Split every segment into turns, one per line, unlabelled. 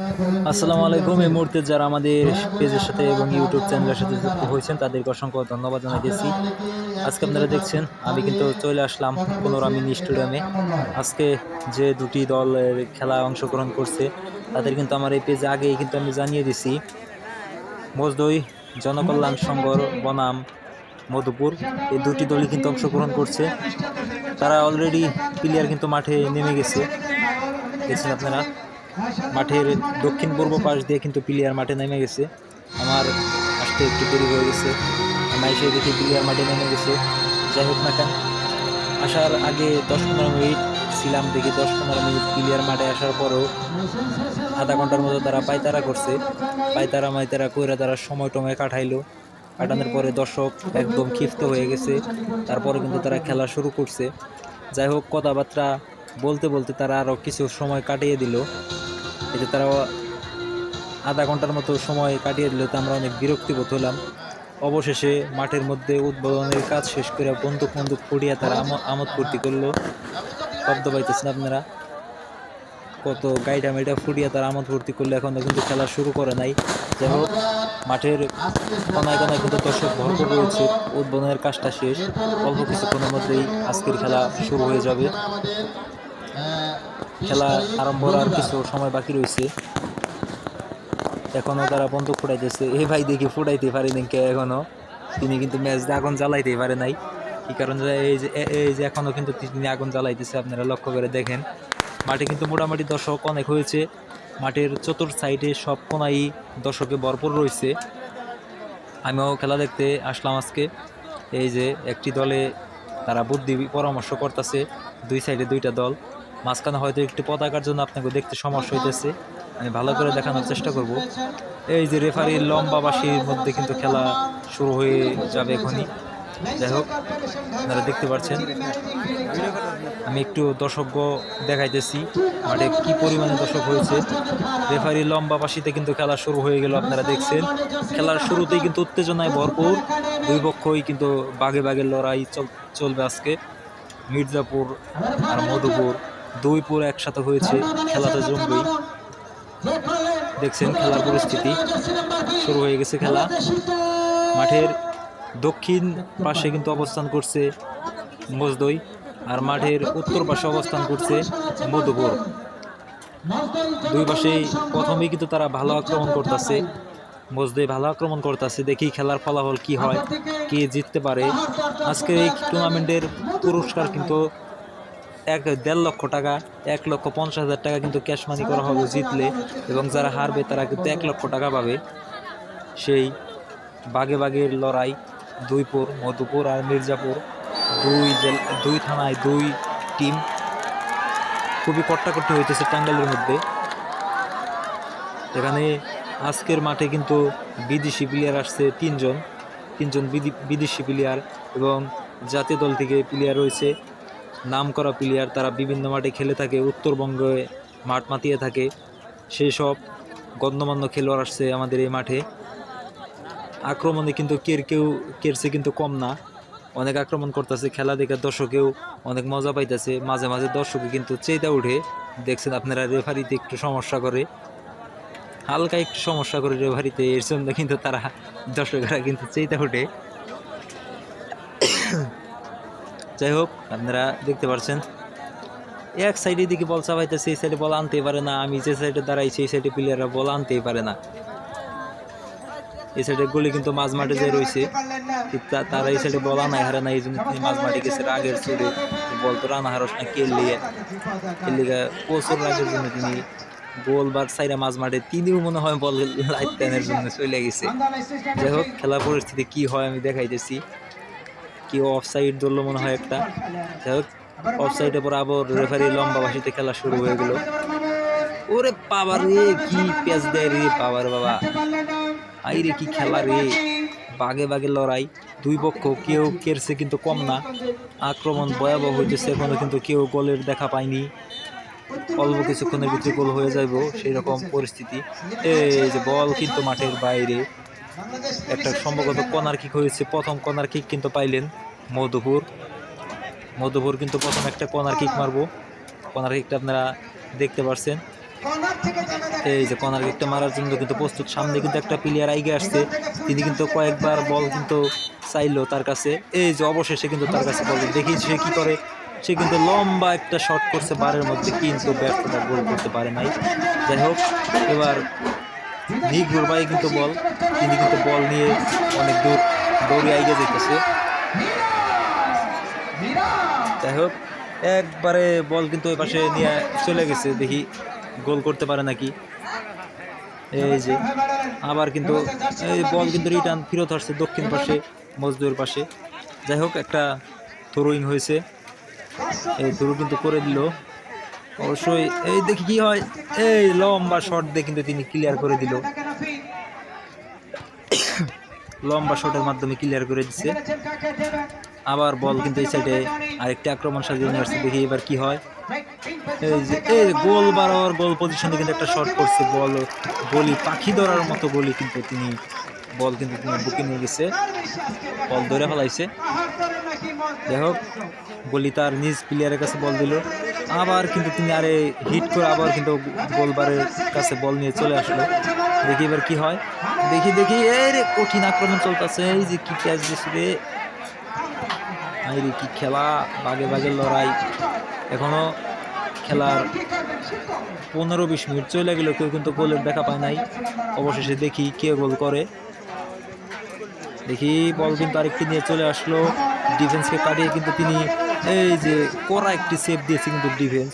আসসালামু আলাইকুম। এই মুহূর্তে যারা আমাদের পেজের সাথে এবং ইউটিউব চ্যানেলের সাথে যুক্ত হয়েছেন, তাদেরকে অসংখ্য ধন্যবাদ জানাইতেছি আজকে আপনারা দেখছেন, আমি কিন্তু চলে আসলাম মিনি স্টেডিয়ামে। আজকে যে দুটি দলের খেলা অংশগ্রহণ করছে, তাদের কিন্তু আমার এই পেজে আগেই কিন্তু আমি জানিয়ে দিছি। মজদই, জনকল্যাণ সংঘ বনাম, মধুপুর, এই দুটি দলই কিন্তু অংশগ্রহণ করছে। তারা অলরেডি প্লেয়ার কিন্তু মাঠে নেমে গেছে। দেখছেন আপনারা? মাঠের দক্ষিণ পূর্ব পাশ দিয়ে কিন্তু প্লেয়ার মাঠে নেমে গেছে। আমার আসতে একটু দেরি হয়ে গেছে। আমি এসে দেখি প্লেয়ার মাঠে নেমে গেছে। যাই হোক না কেন, আসার আগে দশ পনেরো মিনিট ছিলাম, দেখি দশ পনেরো মিনিট প্লেয়ার মাঠে আসার পরেও আধা ঘণ্টার মতো তারা পায়তারা করছে। পায়তারা মাইতারা কইরা তারা সময় টময় কাটাইলো। কাটানোর পরে দর্শক একদম ক্ষিপ্ত হয়ে গেছে। তারপরে কিন্তু তারা খেলা শুরু করছে। যাই হোক, কথাবার্তা বলতে বলতে তারা আরও কিছু সময় কাটিয়ে দিল। এতে তারা আধা ঘণ্টার মতো সময় কাটিয়ে দিল, তো আমরা অনেক বিরক্তিবোধ হলাম। অবশেষে মাঠের মধ্যে উদ্বোধনের কাজ শেষ করে বন্দুক বন্দুক ফুটিয়ে তারা আম- আমোদ ফুর্তি করল। শব্দ পাইতেছেন আপনারা। কত গাইডা মাইডা ফুটিয়ে তারা আমোদ ফুর্তি করলে। এখনও কিন্তু খেলা শুরু করে নাই। যাই হোক, মাঠের কোনায় কোনায় কিন্তু দর্শক ভরপুর রয়েছে। উদ্বোধনের কাজটা শেষ। অল্প কিছুক্ষণের মধ্যেই আজকের খেলা শুরু হয়ে যাবে। খেলা আরম্ভ হওয়ার কিছু সময় বাকি রয়েছে। এখনও তারা বন্দুক ফুটাইতেছে। এই ভাই দেখি ফুটাইতে পারেনি কে এখনও তিনি কিন্তু ম্যাচ আগুন জ্বালাইতেই পারে নাই। কি কারণ? এই যে এ- এই যে এখনও কিন্তু তিনি আগুন জ্বালাইতেছে, আপনারা লক্ষ্য করে দেখেন। মাঠে কিন্তু মোটামুটি দর্শক অনেক হয়েছে। মাঠের চতুর সাইডে সব কোনাই দর্শকে ভরপুর রয়েছে। আমিও খেলা দেখতে আসলাম আজকে। এই যে একটি দলে তারা বুদ্ধি পরামর্শ করতেছে, দুই সাইডে দুইটা দল। মাঝখানে হয়তো একটু পতাকার জন্য আপনাকে দেখতে সমস্যা হইতেছে। আমি ভালো করে দেখানোর চেষ্টা করব। এই যে রেফারির লম্বা বাসির মধ্যে কিন্তু খেলা শুরু হয়ে যাবে এখনই। যাই হোক, আপনারা দেখতে পাচ্ছেন আমি একটু দর্শক দেখাইতেছি, মাঠে কি পরিমাণে দর্শক হয়েছে। রেফারি লম্বা পাশিতে কিন্তু খেলা শুরু হয়ে গেল, আপনারা দেখছেন। খেলার শুরুতেই কিন্তু উত্তেজনায় ভরপুর। দুই পক্ষই কিন্তু বাঘে বাগে লড়াই চল- চলবে আজকে। মির্জাপুর আর মধুপুর দুই পুর একসাথে হয়েছে খেলাটা জমবেই। দেখছেন খেলার পরিস্থিতি। শুরু হয়ে গেছে খেলা। মাঠের দক্ষিণ পাশে কিন্তু অবস্থান করছে মজদই। আর মাঠের উত্তর পাশে অবস্থান করছে মধুপুর। দুই পাশেই প্রথমেই কিন্তু তারা ভালো আক্রমণ করতেছে। মজদই ভালো আক্রমণ করতেছে, দেখি খেলার ফলাফল কি হয়, কে জিততে পারে। আজকের এই টুর্নামেন্টের পুরস্কার কিন্তু এক দেড় লক্ষ টাকা, এক লক্ষ পঞ্চাশ হাজার টাকা কিন্তু ক্যাশ মানি করা হবে জিতলে এবং যারা হারবে তারা কিন্তু এক লক্ষ টাকা পাবে। সেই বাগে বাগের লড়াই দুইপুর, মধুপুর আর মির্জাপুর। দুই দুই থানায় দুই টিম খুবই কট্টাকট্টি হইতেছে টাঙ্গাইলের মধ্যে। এখানে আজকের মাঠে কিন্তু বিদেশি প্লেয়ার আসছে তিনজন তিনজন বিদি- বিদেশি প্লেয়ার এবং জাতীয় দল থেকে প্লেয়ার রয়েছে। নাম করা প্লেয়ার তারা বিভিন্ন মাঠে খেলে থাকে, উত্তরবঙ্গে মাঠ মাতিয়ে থাকে। সেই সব গণ্যমান্য খেলোয়াড় আসছে আমাদের এই মাঠে। আক্রমণে কিন্তু কের কেউ কেরছে কিন্তু কম না। অনেক আক্রমণ করতেছে, খেলা দেখে দর্শকেও অনেক মজা পাইতেছে। মাঝে মাঝে দর্শকে কিন্তু চেতা উঠে। দেখছেন আপনারা, রেফারিতে একটু সমস্যা করে। হালকা একটু সমস্যা করে রেফারিতে এর জন্য কিন্তু তারা, দর্শকেরা কিন্তু চেতা উঠে। যাই হোক, আপনারা দেখতে পাচ্ছেন এক সাইডে দিকে বল চাপাইতেছে, এই সাইডে বল আনতেই পারে না। আমি যে সাইডে দাঁড়াইছি, এই সাইডে প্লেয়াররা বল আনতেই পারে না। এই সাইডে গুলি কিন্তু মাঝ মাঠে যে রয়েছে তারা এই সাইডে বল আনাই হারে না এই জন্য তিনি মাঝ মাঠে গেছে, রাগের সুরে বল তো রানা হারস না কে লিয়ে কে লিগে প্রচুর রাগের জন্য তিনি গোল বার সাইডে মাঝ মাঠে তিনিও মনে হয় বল লাইট টানের জন্য চলে গেছে। যাই হোক, খেলার পরিস্থিতি কি হয় আমি দেখাইতেছি। কি অফ সাইড ধরলো মনে হয় একটা। যাই হোক অফ সাইডে পর আবার রেফারি লম্বা বাসিতে খেলা শুরু হয়ে গেল। ওরে বাবা রে, কি পেঁচ দেয় রে বাবার বাবা। আই রে কি খেলা রে। বাগে বাগে লড়াই। দুই পক্ষ কেউ কেরছে কিন্তু কম না। আক্রমণ ভয়াবহ হইতেছে, এখনও কিন্তু কেউ গোলের দেখা পায়নি। অল্প কিছুক্ষণের ভিতরে গোল হয়ে যাইব সেই রকম পরিস্থিতি। এই যে বল কিন্তু মাঠের বাইরে। একটা সম্ভবত কর্নার কিক হয়েছে, প্রথম কর্নার কিক কিন্তু পাইলেন মধুপুর। মধুপুর কিন্তু প্রথম একটা কর্নার কিক মারবো। কর্নার কিকটা আপনারা দেখতে পাচ্ছেন
কর্নার থেকে জানা যায়
এই যে কর্নার কিকটা মারার জন্য কিন্তু প্রস্তুত। সামনে কিন্তু একটা প্লেয়ার আইগে আসছে। তিনি কিন্তু কয়েকবার বল কিন্তু চাইলো তার কাছে। এই যে অবশেষে কিন্তু তার কাছে বল দেখি সে কি করে। সে কিন্তু লম্বা একটা শট করছে বারের মধ্যে, কিন্তু ব্যর্থতা গোল করতে পারে নাই। যাই হোক, এবার নিগ্রোর ভাই কিন্তু বল তিনি কিন্তু বল নিয়ে অনেক দূর দৌড়ে আইগে যেতেছে যাই হোক, একবারে বল কিন্তু ওই পাশে নিয়ে চলে গেছে, দেখি। গোল করতে পারে নাকি? এই যে, আবার কিন্তু এই বল কিন্তু রিটার্ন ফেরত আসছে দক্ষিণ পাশে, মজদুর পাশে। যাই হোক, একটা থ্রোয়িং হয়েছে। এই থ্রো কিন্তু করে দিল। অবশ্যই, এই দেখি কি হয়। এই লম্বা শট দিয়ে কিন্তু তিনি ক্লিয়ার করে দিল। লম্বা শটের মাধ্যমে ক্লিয়ার করে দিচ্ছে আবার বল কিন্তু এই সাইডে আরেকটি আক্রমণ সাজিয়ে নিয়ে আসছে। দেখি এবার কি হয়। এই যে, এই গোল বারোর গোল পজিশনে কিন্তু একটা শট করছে, বল গলি পাখি ধরার মতো গলি কিন্তু তিনি, বল কিন্তু তিনি বুকে নিয়ে গেছে, বল ধরে ফেলাইছে। যাই হোক গলি তার নিজ প্লেয়ারের কাছে বল দিল। আবার কিন্তু তিনি আরে হিট করে আবার কিন্তু গোলবারের কাছে বল নিয়ে চলে আসলো। দেখি এবার কি হয়। দেখি দেখি, এই রে, কঠিন আক্রমণ চলতেছে। এই যে কি ক্যাচ দিয়েছে রে। কি খেলা। বাগে বাগে লড়াই। এখনও খেলার পনেরো বিশ মিনিট চলে গেল কেউ কিন্তু গোলের দেখা পায় নাই। অবশেষে দেখি কে গোল করে। দেখি বল কিন্তু আরেকটি নিয়ে চলে আসলো। ডিফেন্সকে কাটিয়ে কিন্তু তিনি এই যে করা একটি সেভ দিয়েছে কিন্তু ডিফেন্স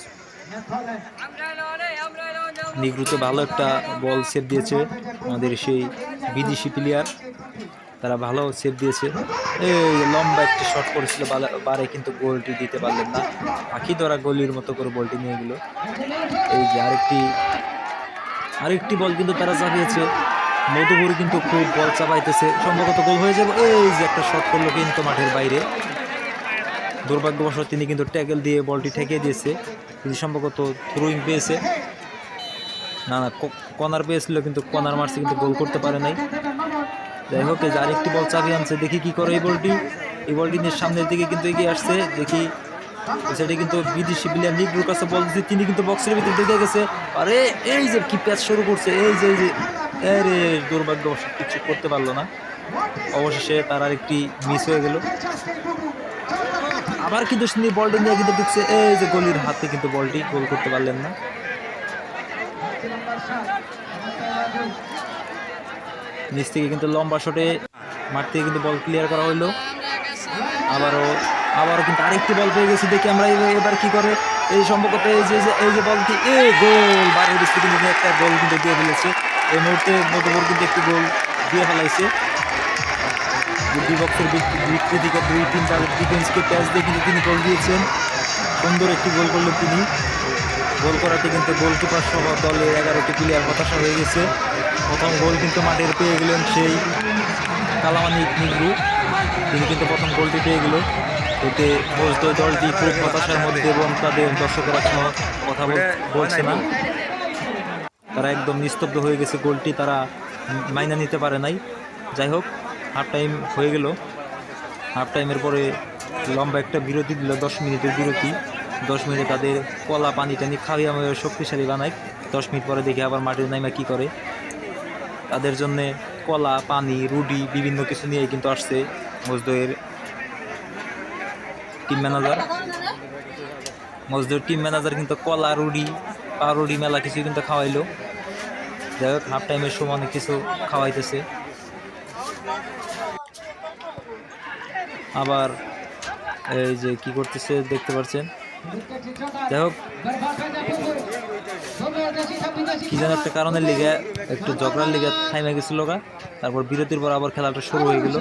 নিগ্রুতে ভালো একটা বল সেভ দিয়েছে আমাদের সেই বিদেশি প্লেয়ার তারা ভালো সেভ দিয়েছে। এই লম্বা একটি শট করেছিল বারে, কিন্তু গোলটি দিতে পারলেন না। পাখি ধরা গলির মতো করে বলটি নিয়ে গেল। এই যে আরেকটি আরেকটি বল কিন্তু তারা চাপিয়েছে। মধুপুর কিন্তু খুব বল চাপাইতেছে। সম্ভবত গোল হয়ে যাবে। এই যে একটা শট করল কিন্তু মাঠের বাইরে। দুর্ভাগ্যবশত তিনি কিন্তু ট্যাকেল দিয়ে বলটি ঠেকিয়ে দিয়েছে। তিনি সম্ভবত থ্রোয়িং পেয়েছে। না না কর্নার পেয়েছিল, কিন্তু কর্নার মারছে, কিন্তু গোল করতে পারে নাই। যাই হোক, এই যে আরেকটি বল চাপিয়ে আনছে, দেখি কি করে এই বলটি। এই বলটি নিয়ে সামনের দিকে কিন্তু এগিয়ে আসছে, দেখি সেটা কিন্তু বিদেশি প্লেয়ার নিগ্রুর কাছে বল দিচ্ছে, তিনি কিন্তু বক্সের ভিতরে ঢুকে গেছে। আরে, এই যে কি প্যাচ শুরু করছে, এই যে এই যে। আরে, দুর্ভাগ্যবশত কিছু করতে পারল না। অবশেষে তার আরেকটি মিস হয়ে গেল। আবার কিন্তু তিনি বলটি নিয়ে কিন্তু ঢুকছে, এই যে গলির হাতে কিন্তু বলটি গোল করতে পারলেন না। নিচ থেকে কিন্তু লম্বা শটে মাঠ থেকে কিন্তু বল ক্লিয়ার করা হলো আবারও আবারও কিন্তু আরেকটি বল পেয়ে গেছি দেখি আমরা এবার- কি করে। এই সম্পর্কত এই যে এই যে বলটি এ গোল! বারের বেশি কিন্তু একটা গোল কিন্তু দিয়ে ফেলেছে। এই মুহূর্তে মধ্যবর কিন্তু একটি গোল দিয়ে ফেলাইছে। বক্সের বিক্রি থেকে দুই তিনটা ডিফেন্সকে প্যাচ দিয়ে কিন্তু তিনি গোল দিয়েছেন। সুন্দর একটি গোল করলেন তিনি। গোল করাতে কিন্তু গোলকিপার সহ দলের এগারোটি প্লেয়ার হতাশা হয়ে গেছে। প্রথম গোল কিন্তু মাঠের পেয়ে গেলেন সেই কালামানি নিগ্রু। তিনি কিন্তু প্রথম গোলটি পেয়ে গেল। এতে বসদয় দলটি খুব হতাশার মধ্যে এবং তাদের দর্শকেরা কোনো কথা বল- বলছে না। তারা একদম নিস্তব্ধ হয়ে গেছে গোলটি, তারা মাইনা নিতে পারে নাই। যাই হোক হাফ টাইম হয়ে গেল। হাফ টাইমের পরে লম্বা একটা বিরতি দিল, দশ মিনিটের বিরতি। দশ মিনিটে তাদের কলা পানি টানি খাওয়াই আমাদের শক্তিশালী বানায়। দশ মিনিট পরে দেখি আবার মাটির নাইমা কী করে। তাদের জন্যে কলা, পানি রুডি বিভিন্ন কিছু নিয়ে কিন্তু আসছে মজদুরের team manager Mazdoor team manager কিন্তু কলা রুডি পাউরুডি মেলা কিছু কিন্তু খাওয়াইলো। যাই হোক হাফ টাইমের সময় অনেক কিছু খাওয়াইতেছে। আবার এই যে কি করতেছে, দেখতে পাচ্ছেন যাই হোক একটা কারণের লিগে, একটু ঝগড়ার লিগে থাইমে গেছিল গা। তারপর বিরতির পর আবার খেলাটা শুরু হয়ে গেল।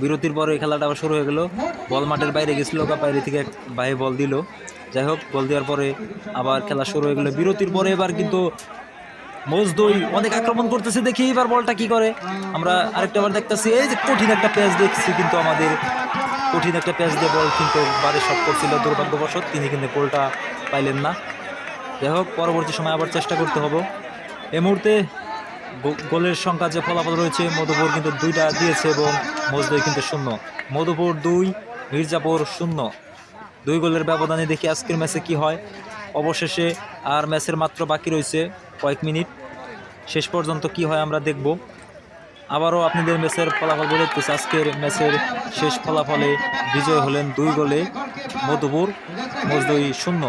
বিরতির পরে এই খেলাটা আবার শুরু হয়ে গেল। বল মাঠের বাইরে গেছিল গা, বাইরে থেকে ভাই বল দিল। যাই হোক বল দেওয়ার পরে আবার খেলা শুরু হয়ে গেল। বিরতির পরে এবার কিন্তু মজদই অনেক আক্রমণ করতেছে দেখি এবার বলটা কি করে। আমরা আরেকটা বার দেখতেছি, এই যে কঠিন একটা প্যাচ দেখছি কিন্তু আমাদের। কঠিন একটা প্যাচ দিয়ে বল কিন্তু বারে শট করছিল, দুর্ভাগ্যবশত তিনি কিন্তু গোলটা পাইলেন না। যাই হোক, পরবর্তী সময় আবার চেষ্টা করতে হবে। এই মুহূর্তে গোলের সংখ্যা যে ফলাফল রয়েছে, মধুপুর কিন্তু দুইটা দিয়েছে এবং মজদুই কিন্তু শূন্য। মধুপুর দুই, মির্জাপুর শূন্য। দুই গোলের ব্যবধানে দেখি আজকের ম্যাচে কি হয়। অবশেষে আর ম্যাচের মাত্র বাকি রয়েছে। কয়েক মিনিট। শেষ পর্যন্ত কি হয় আমরা দেখব। আবারও আপনাদের ম্যাচের ফলাফল বলে দিচ্ছি আজকের ম্যাচের শেষ ফলাফলে বিজয় হলেন দুই গোলে মধুপুর মজদুই শূন্য।